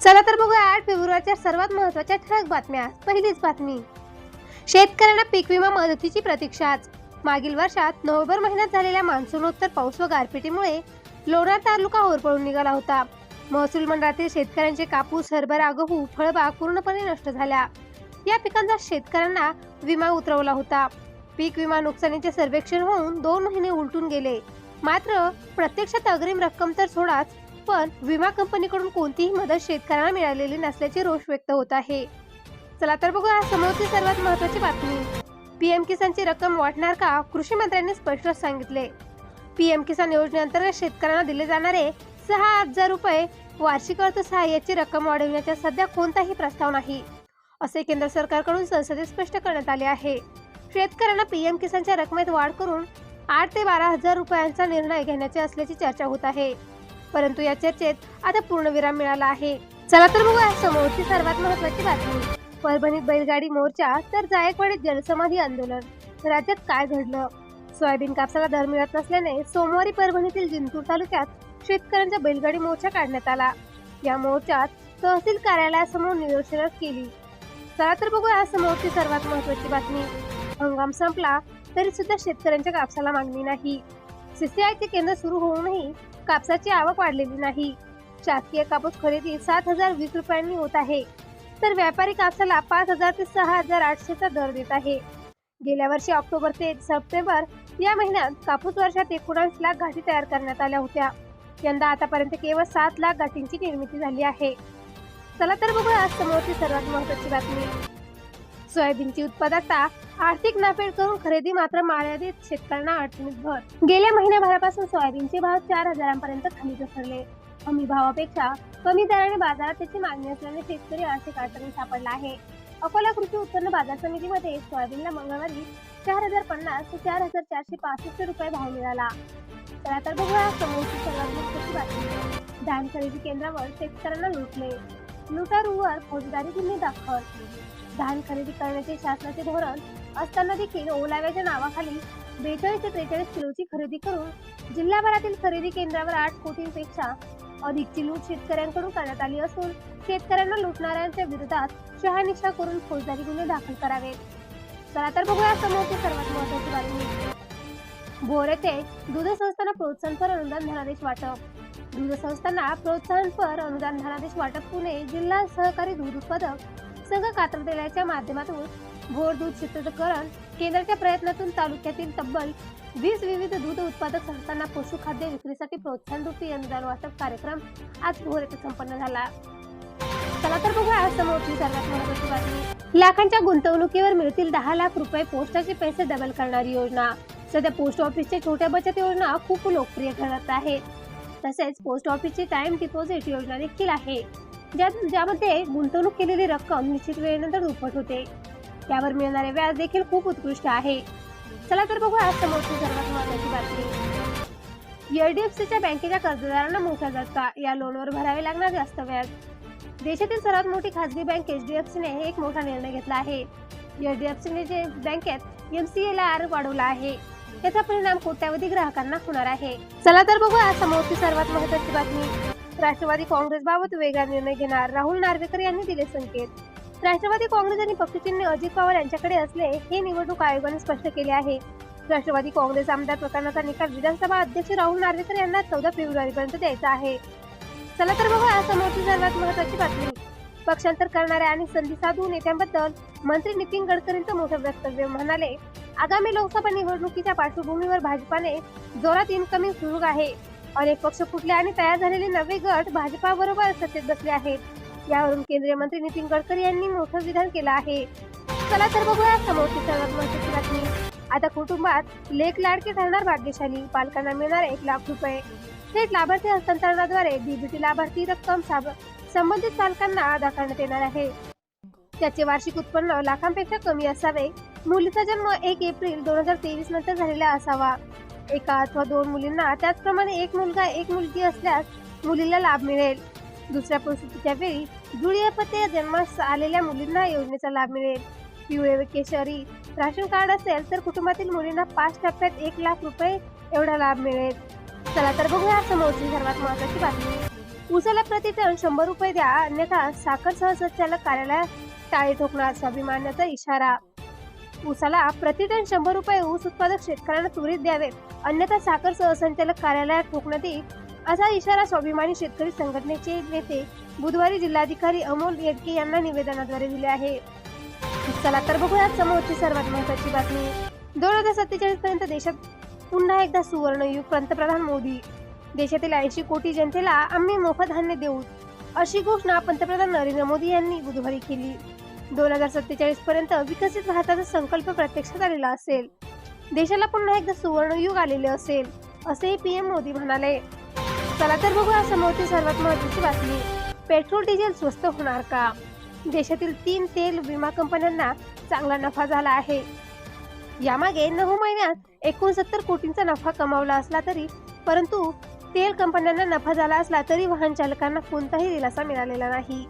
चला तर बघूया आठ फेब्रुवारीच्या सर्वात महत्त्वाच्या ठळक बातम्या. पहिलीच बातमी. शेतकऱ्यांना पीक विमा मदतीची प्रतीक्षाच मागील वर्षात नोव्हेंबर महिन्यात झालेल्या मान्सूनोत्तर पाऊस व गारपिटीमुळे लोणार तालुका होरपळून निघाला होता. महसूल मंडळातील शेतकऱ्यांचे कापूस हरभरा गहू फळबाग पूर्णपणे नष्ट झाल्या. या पिकांचा शेतकऱ्यांना विमा उतरवला होता. पीक विमा नुकसानीचे सर्वेक्षण होऊन दोन महिने उलटून गेले. मात्र प्रत्यक्षात अग्रिम रक्कम तर सोडाच पण विमा कंपनीकडून कोणतीही मदत शेतकऱ्यांना मिळालेली नसल्याचे रोष व्यक्त होत आहे. चला तर बघूया समोरची सर्वात महत्वाची बातमी. पीएम किसानची रक्कम वाटणार का? कृषी मंत्र्यांनी स्पष्ट सांगितले. पीएम किसान योजनेअंतर्गत शेतकऱ्यांना दिले जाणारे सहा हजार रुपये वार्षिक अर्थसहाय्याची रक्कम वाढविण्याचा सध्या कोणताही प्रस्ताव नाही. असे केंद्र सरकारकडून संसदेत स्पष्ट करण्यात आले आहे. शेतकऱ्यांना पीएम किसानच्या रकमेत वाढ करून आठ ते बारा हजार रुपयांचा निर्णय घेण्याचे असल्याची चर्चा होत आहे. परंतु या चर्चेत आता पूर्णविराम मिळाला आहे. चला तर बघूया समोरची सर्वात महत्वाची बातमी. परभणीत बैलगाडी मोर्चा तर जायकवाडीत जलसमाधी आंदोलन. राज्यात काय घडलं? सोयाबीन कापसाला दर मिळत नसल्याने सोमवारी परभणीतील जिंतूर तालुक्यात शेतकऱ्यांचा बैलगाडी मोर्चा काढण्यात आला. या मोर्चात तहसील कार्यालयासमोर निदर्शनं केली. चला तर बघूया समोरची सर्वात महत्वाची बातमी. हंगाम संपला तरी सुद्धा शेतकऱ्यांच्या कापसाला मागणी नाही. सीसीआयचे केंद्र सुरू होऊनही कापसाची आवक वाढलेली नाही. शासकीय कापूस खरेदी सात हजार वीस रुपयांनी होत आहे. तर व्यापारी कापसाला पाच हजार ते सहा हजार आठशेचा दर देत आहे. गेल्या वर्षी ऑक्टोबर ते सप्टेंबर या महिन्यात कापूस वर्षात एकोणावीस लाख गाठी तयार करण्यात आल्या होत्या. यंदा आतापर्यंत केवळ सात लाख गाठींची निर्मिती झाली आहे. चला तर बघूया आज समोरची सर्वात महत्वाची बातमी. सोयाबीनची उत्पादकता आर्थिक नाफेड करून खरेदी मात्र मर्यादित शेतकऱ्यांना अडचणीत भर. गेल्या महिन्याभरापासून सोयाबीनचे भाव चार हजारांपर्यंत खाली घसरले हमी भावापेक्षा कमी दराने बाजारात त्याची मागणी असल्याने शेतकरी आर्थिक अडचणीत सापडला आहे. अकोला कृषी उत्पन्न बाजार समितीमध्ये सोयाबीनला मंगळवारी चार हजार पन्नास ते चार हजार चारशे पासष्ट रुपये भाव मिळाला. चला तर बघूया समोरची सर्वात महत्वाची बातमी. धान खरेदी केंद्रावर शेतकऱ्यांना लुटले. लुटारूवर फौजदारी गुन्हे दाखल. धान खरेदी करण्याचे शासनाचे धोरण असताना देखील ओलाव्याच्या नावाखाली बेचाळीस ते त्रेचाळीस किलोची खरेदी करून जिल्हाभरातील खरेदी केंद्रावर आठ कोटींपेक्षा अधिकची लूट शेतकऱ्यांकडून करण्यात आली असून शेतकऱ्यांना लुटणाऱ्यांच्या विरोधात शहानिशा करून फौजदारी गुन्हे दाखल करावेत चला तर बघूया समोरची सर्वात महत्वाची बातमी. भोर येथे दूध संस्थांना प्रोत्साहनपर अनुदान धनादेश वाटप. दूध संस्थांना प्रोत्साहनपर अनुदान धनादेश वाटप पुणे जिल्हा सहकारी दूध उत्पादक संघ कात्रदेलाच्या माध्यमातून भोर दूध चित्रकरण केंद्राच्या प्रयत्नातून तालुक्यातील तब्बल वीस विविध दूध उत्पादक संस्थांना पशुखाद्य विक्रीसाठी प्रोत्साहन रूपी अनुदान वाटप कार्यक्रम आज भोर येथे संपन्न झाला. चला तर बघूया आज समोरची सर्वात महत्वाची बातमी. लाखांच्या गुंतवणुकीवर मिळतील दहा लाख रुपये पोस्टाचे पैसे डबल करणारी योजना. सध्या पोस्ट ऑफिसच्या छोट्या बचत योजना खूप लोकप्रिय ठरत आहे. तसेच पोस्ट ऑफिसची टाइम डिपॉझिट योजना देखील आहे. ज्या ज्यामध्ये गुंतवणूक केलेली रक्कम निश्चित वेळेनंतर दुप्पट होते. त्यावर मिळणारे व्याज देखील खूप उत्कृष्ट आहे. चला तर बघू आज समोरची सर्वात महत्वाची बातमी. एचडीएफसीच्या बँकेच्या कर्जदारांना मोठा झटका. या लोनवर भरावे लागणार जास्त व्याज. देशातील सर्वात मोठी खासगी बँक एचडीएफसीने एक मोठा निर्णय घेतला आहे. एचडीएफसीने जे बँकेत एम सी एला आर वाढवला आहे. याचा परिणाम कोट्यावधी ग्राहकांना होणार आहे. चला तर बघू आज समोरची सर्वात महत्वाची बातमी. राष्ट्रवादी काँग्रेसबाबत वेगळा निर्णय घेणार राहुल नार्वेकर यांनी दिले संकेत. राष्ट्रवादी काँग्रेस आणि पक्षचिन्ह अजित पवार यांच्याकडे असले हे निवडणूक आयोगाने स्पष्ट केले आहे. राष्ट्रवादी काँग्रेस आमदार प्रकरणाचा निकाल विधानसभा अध्यक्ष राहुल नार्वेकर यांना चौदा फेब्रुवारी पर्यंत द्यायचा आहे. चला तर बघा आज समोरची सर्वात महत्वाची बातमी. पक्षांतर करणाऱ्या आणि संधी साधू नेत्यांबद्दल मंत्री नितीन गडकरींचं मोठं वक्तव्य. म्हणाले आगामी लोकसभा निवडणुकीच्या पार्श्वभूमीवर भाजपाने जोरात इनकमिंग सुरू आहे. अनेक पक्ष फुटले आणि तयार झालेले नवे गट भाजपाबरोबर सत्तेत बसले आहेत. यावरून केंद्रीय मंत्री नितीन गडकरी यांनी मोठं विधान केलं आहे. चला तर बघूया समोरची सर्वात महत्वाची बातमी आता कुटुंबात लेख लाडके ठरणार भाग्यशाली. पालकांना मिळणार एक लाख रुपये. थेट लाभार्थी हस्तांतरणाद्वारे डीबीटी लाभार्थी रक्कम साब- संबंधित पालकांना अदा करण्यात येणार आहे. त्याचे वार्षिक उत्पन्न लाखांपेक्षा कमी असावे. मुलीचा जन्म एक एप्रिल दोन हजार तेवीस नंतर झालेला असावा. एका अथवा दोन मुलींना. त्याचप्रमाणे एक मुलगा एक मुलगी असल्यास मुलीला लाभ मिळेल. दुसऱ्या परिस्थितीच्या वेळी जुळीपते जन्मास आलेल्या मुलींना योजनेचा लाभ मिळेल. पिवळे व केशरी राशन कार्ड असेल तर कुटुंबातील मुलींना पाच टप्प्यात एक लाख रुपये एवढा लाभ मिळेल. चला तर बघूया समोरची सर्वात महत्वाची बातमी. उसाला प्रतिटन शंभर रुपये द्या. अन्यथा साखर सहसंचालक कार्यालयात टाळे ठोकणार स्वाभिमानाचा इशारा. उसाला प्रति टन शंभर रुपये ऊस उत्पादक शेतकऱ्यांना त्वरित द्यावे अन्यथा साखर सहसंचालक कार्यालयात ठोकण्यात येईल असा इशारा स्वाभिमानी शेतकरी संघटनेचे नेते बुधवारी जिल्हाधिकारी अमोल येडके यांना निवेदनाद्वारे दिले आहे. चला तर बघूयात समोरची सर्वात महत्वाची बातमी. दोन हजार सत्तेचाळीस पर्यंत देशात पुन्हा एकदा सुवर्णयुग पंतप्रधान मोदी. देशातील ऐंशी कोटी जनतेला आम्ही मोफत धान्य देऊ अशी घोषणा पंतप्रधान नरेंद्र मोदी यांनी बुधवारी केली. दोन हजार सत्तेचाळीस पर्यंत विकसित भारताचा संकल्प प्रत्यक्षात आलेला असेल. देशाला पुन्हा एकदा सुवर्णयुग आलेले असेल असेही पीएम मोदी म्हणाले. चला तर बघूया समोरची सर्वात महत्वाची बातमी. पेट्रोल डिझेल स्वस्त होणार का? देशातील तीन तेल विमा कंपन्यांना चांगला नफा झाला आहे. यामागे नऊ महिन्यात एकोणसत्तर कोटींचा नफा कमावला असला तरी परंतु तेल कंपन्यांना नफा झाला असला तरी वाहन चालकांना कोणताही दिलासा मिळालेला नाही.